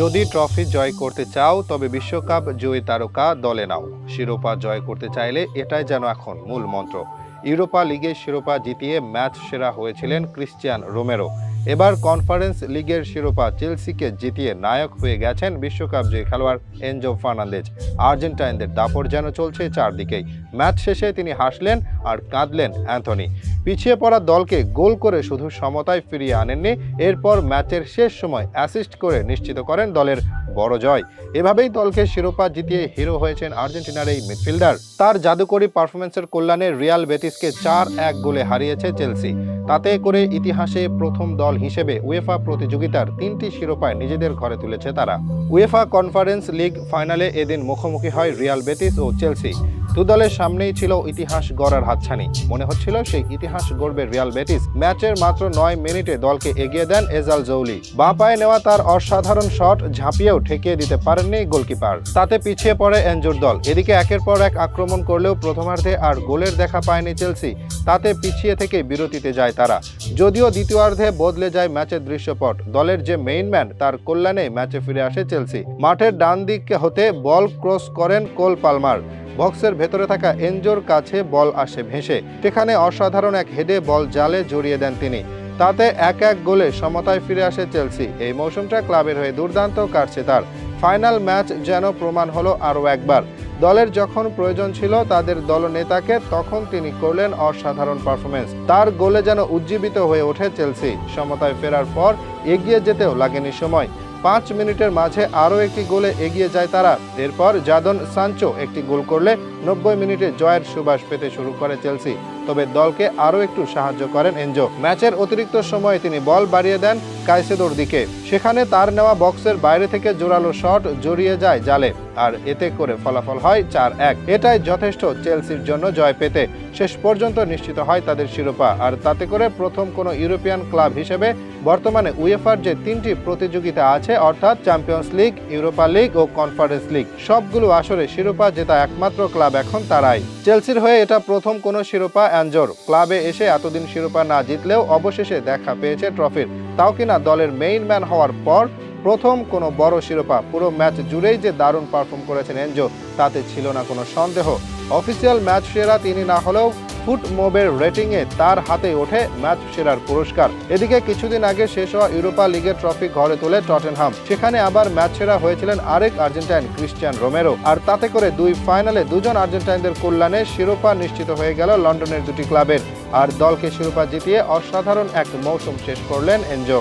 যদি ট্রফি জয় করতে চাও, তবে বিশ্বকাপ জয়ী তারকা দলে নাও। শিরোপা জয় করতে চাইলে এটাই যেন এখন মূল মন্ত্র। ইউরোপা লিগের শিরোপা জিতিয়ে ম্যাচ সেরা হয়েছিলেন ক্রিশ্চিয়ান রোমেরো। এবার কনফারেন্স লিগের শিরোপা চেলসিকে জিতিয়ে নায়ক হয়ে গেছেন বিশ্বকাপ জয়ী খেলোয়াড় এনজো ফার্নান্দেজ। আর্জেন্টাইনদের দাপট যেন চলছে চারদিকেই। ম্যাচ শেষে তিনি হাসলেন আর কাঁদলেন অ্যান্থনি। পিছিয়ে পড়া দলকে গোল করে শুধু সমতায় ফিরিয়ে আনেননি, এরপর ম্যাচের শেষ সময় অ্যাসিস্ট করে নিশ্চিত করেন দলের বড় জয়। এভাবেই দলকে শিরোপা জিতিয়ে হিরো হয়েছেন আর্জেন্টিনার এই মিডফিল্ডার। তার জাদুকরী পারফরমেন্সের কল্যাণে রিয়াল বেটিসকে চার এক গোলে হারিয়েছে চেলসি। তাতে করে ইতিহাসে প্রথম দল হিসেবে উয়েফা প্রতিযোগিতার তিনটি শিরোপায় নিজেদের ঘরে তুলেছে তারা। উয়েফা কনফারেন্স লিগ ফাইনালে এদিন মুখোমুখি হয় রিয়াল বেটিস ও চেলসি। দু দলের সামনেই ছিল ইতিহাস গড়ার হাতছানি। মনে হচ্ছিল সেই ইতিহাস গড়বে রিয়াল বেটিস। ম্যাচের মাত্র নয় মিনিটে দলকে এগিয়ে দেন এজাল জৌলি। বাঁ পায়ে নেওয়া তার অসাধারণ শট, ঝাঁপিয়েও ঠেকিয়ে দিতে পারেননি গোলকিপার। তাতে পিছিয়ে পড়ে এনজোর দল। এদিকে একের পর এক আক্রমণ করলেও প্রথমার্ধে আর গোলের দেখা পায়নি চেলসি। তাতে পিছিয়ে থেকে বিরতিতে যায় তারা। যদিও দ্বিতীয়ার্ধে বদলে যায় ম্যাচের দৃশ্যপট। দলের যে মেইন ম্যান, তার কল্যাণে ম্যাচে ফিরে আসে চেলসি। মাঠের ডান দিক হতে বল ক্রস করেন কোল পালমার। বক্সের ভেতরে থাকা এনজোর কাছে বল আসে ভেসে। সেখানে অসাধারণ এক হেডে বল জালে জড়িয়ে দেন তিনি। তাতে এক এক গোলে সমতায় ফিরে আসে চেলসি। এই মৌসুমটা ক্লাবের হয়ে দুর্দান্ত কাটছে তার। ফাইনাল ম্যাচ যেন প্রমাণ হলো আরও একবার। দলের যখন প্রয়োজন ছিল তাদের দলনেতাকে, তখন তিনি করলেন অসাধারণ পারফরমেন্স তার গোলে যেন উজ্জীবিত হয়ে ওঠে চেলসি। সমতায় ফেরার পর এগিয়ে যেতেও লাগেনি সময়। পাঁচ মিনিটের মাঝে আরও একটি গোলে এগিয়ে যায় তারা। এরপর জাদন সাঞ্চো একটি গোল করলে নব্বই মিনিটে জয়ের সুবাস পেতে শুরু করে চেলসি। তবে দলকে আরও একটু সাহায্য করেন এনজো। ম্যাচের অতিরিক্ত সময়ে তিনি বল বাড়িয়ে দেন কাইসেদোর দিকে। সেখানে তার নেওয়া বক্সের বাইরে থেকে জোরালো শট জড়িয়ে যায় জালে। আর এতে করে ফলাফল হয় চার এক। এটাই যথেষ্ট চেলসির জন্য জয় পেতে। শেষ পর্যন্ত নিশ্চিত হয় তাদের শিরোপা। আর তাতে করে প্রথম কোনো ইউরোপিয়ান ক্লাব হিসেবে বর্তমানে উয়েফার যে তিনটি প্রতিযোগিতা আছে, অর্থাৎ চ্যাম্পিয়ন্স লিগ, ইউরোপা লিগ ও কনফারেন্স লিগ, সবগুলো আসরে শিরোপা জেতা একমাত্র ক্লাব এখন তারাই। চেলসির হয়ে এটা প্রথম কোনো শিরোপা অ্যাঞ্জোর ক্লাবে এসে এতদিন শিরোপা না জিতলেও অবশেষে দেখা পেয়েছে ট্রফির। তাও কিনা দলের মেইন ম্যান হওয়ার পর প্রথম কোনো বড় শিরোপা পুরো ম্যাচ জুড়েই যে দারুণ পারফর্ম করেছেন এনজো, তাতে ছিল না কোনো সন্দেহ। অফিসিয়াল ম্যাচ সেরা তিনি না হলেও ফুট মোবের রেটিংয়ে তার হাতে ওঠে ম্যাচ সেরার পুরস্কার। এদিকে কিছুদিন আগে শেষ হওয়া ইউরোপা লিগের ট্রফি ঘরে তোলে টটেনহাম সেখানে আবার ম্যাচ সেরা হয়েছিলেন আরেক আর্জেন্টাইন ক্রিশ্চিয়ান রোমেরো। আর তাতে করে দুই ফাইনালে দুজন আর্জেন্টাইনদের কল্যাণে শিরোপা নিশ্চিত হয়ে গেল লন্ডনের দুটি ক্লাবের। আর দলকে শিরোপা জিতিয়ে অসাধারণ এক মৌসুম শেষ করলেন এনজো।